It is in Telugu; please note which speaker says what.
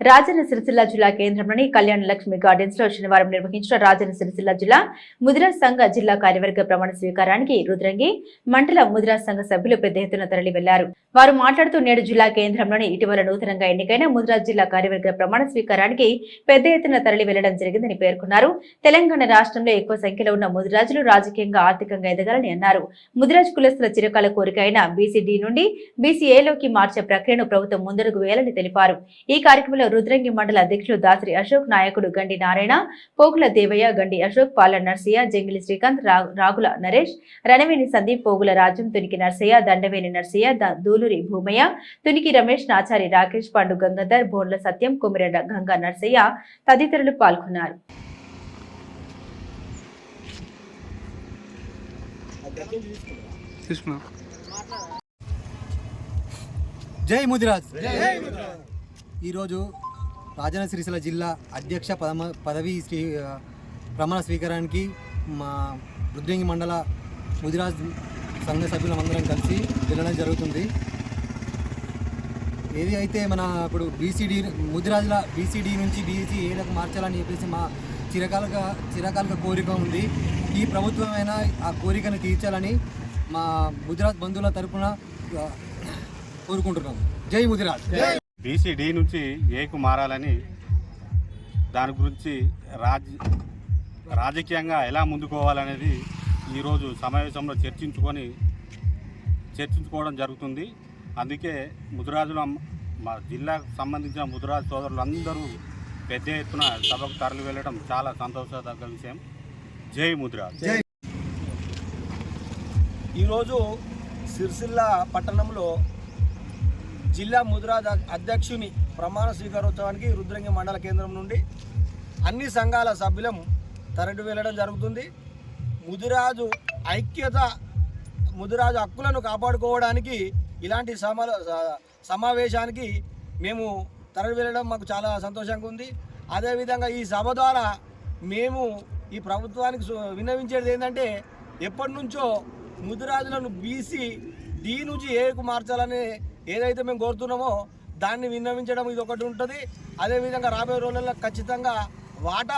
Speaker 1: రాజన్న సిరిసిల్ల జిల్లా కేంద్రంలోని కళ్యాణ లక్ష్మి గార్డెన్స్లో శనివారం నిర్వహించిన రాజన్న సిరిసిల్ల జిల్లా ముదిరా సంఘ జిల్లా కార్యవర్గ ప్రమాణ స్వీకారానికి రుద్రంగి మండల ముదిరా సంఘ సభ్యులు పెద్ద ఎత్తున తరలి వెళ్ళారు వారు మాట్లాడుతూ నేడు జిల్లా కేంద్రంలోని ఇటీవల నూతనంగా ఎన్నికైన ముదిరా జిల్లా కార్యవర్గ ప్రమాణ స్వీకారానికి పెద్ద ఎత్తున తరలి వెళ్ళడం జరిగిందని పేర్కొన్నారు. తెలంగాణ రాష్ట్రంలో ఎక్కువ సంఖ్యలో ఉన్న ముదిరాజులు రాజకీయంగా ఆర్థికంగా ఎదగాలని అన్నారు. ముదిరాజ్ కులస్తుల చిరకాల కోరిక అయిన బీసీడీ నుండి బీసీఏలోకి మార్చే ప్రక్రియను ప్రభుత్వం ముందడుగు వేయాలని తెలిపారు. ఈ కార్యక్రమంలో రుద్రంగి మండల అధ్యక్షులు దాసరి అశోక్ నాయకుడు గండి నారాయణ పోగుల దేవయ్య గండి అశోక్ పాల నర్సయ్య జంగిలి శ్రీకాంత్ రాగుల నరేష్ రణవేణి సందీప్ పోగుల రాజ్యం తునికి నర్సయ్య దండవేణి నర్సయ్య దూలూరి భూమయ్య తునికి రమేష్ నాచారి రాకేష్ పాండు గంగాధర్ బోన్ల సత్యం కుమిరెడ్డ గంగా నర్సయ్య తదితరులు పాల్గొన్నారు.
Speaker 2: తీసుకున్నా.
Speaker 3: జై ముదిరాజ్. ఈరోజు రాజన్న సిరిసిల్ల జిల్లా అధ్యక్ష పదమ పదవి శ్రీ ప్రమాణ స్వీకారానికి మా రుద్రంగి మండల ముదిరాజ్ సంఘ సభ్యులందరం కలిసి వెళ్ళడం జరుగుతుంది. ఏది అయితే మన ఇప్పుడు బీసీడీ ముదిరాజుల బీసీడీ నుంచి బీసీ ఏలకు మార్చాలని చెప్పేసి మా చిరకాలగా చిరకాలగా కోరిక ఉంది. ఈ ప్రభుత్వమైనా ఆ కోరికను తీర్చాలని మా ముదిరాజ్ బంధువుల తరపున కోరుకుంటున్నాం. జై ముదిరాజ్.
Speaker 4: బీసీడీ నుంచి ఏకు మారాలని దాని గురించి రాజ్ రాజకీయంగా ఎలా ముందుకోవాలనేది ఈరోజు సమావేశంలో చర్చించుకొని చర్చించుకోవడం జరుగుతుంది. అందుకే ముదిరాజుల మా జిల్లాకు సంబంధించిన ముదిరాజు సోదరులందరూ పెద్ద ఎత్తున సభకు తరలి వెళ్ళడం చాలా సంతోషదగ్గ విషయం. జై ముదిరాజ్.
Speaker 3: జై.
Speaker 5: ఈరోజు సిరిసిల్ల పట్టణంలో జిల్లా ముద్రా అధ్యక్షుని ప్రమాణ స్వీకారోత్సవానికి రుద్రంగి మండల కేంద్రం నుండి అన్ని సంఘాల సభ్యులం తరలి వెళ్ళడం జరుగుతుంది. ముదిరాజు ఐక్యత ముదిరాజు హక్కులను కాపాడుకోవడానికి ఇలాంటి సమా సమావేశానికి మేము తరలి వెళ్ళడం మాకు చాలా సంతోషంగా ఉంది. అదేవిధంగా ఈ సభ ద్వారా మేము ఈ ప్రభుత్వానికి సు- విన్నవించేది ఏంటంటే ఎప్పటి నుంచో ముదిరాజులను బీసీ డి నుంచి ఏకు మార్చాలనే ఏదైతే మేము కోరుతున్నామో దాన్ని విన్నవించడం ఇది ఒకటి ఉంటుంది. అదేవిధంగా రాబోయే రోజుల్లో ఖచ్చితంగా వాటా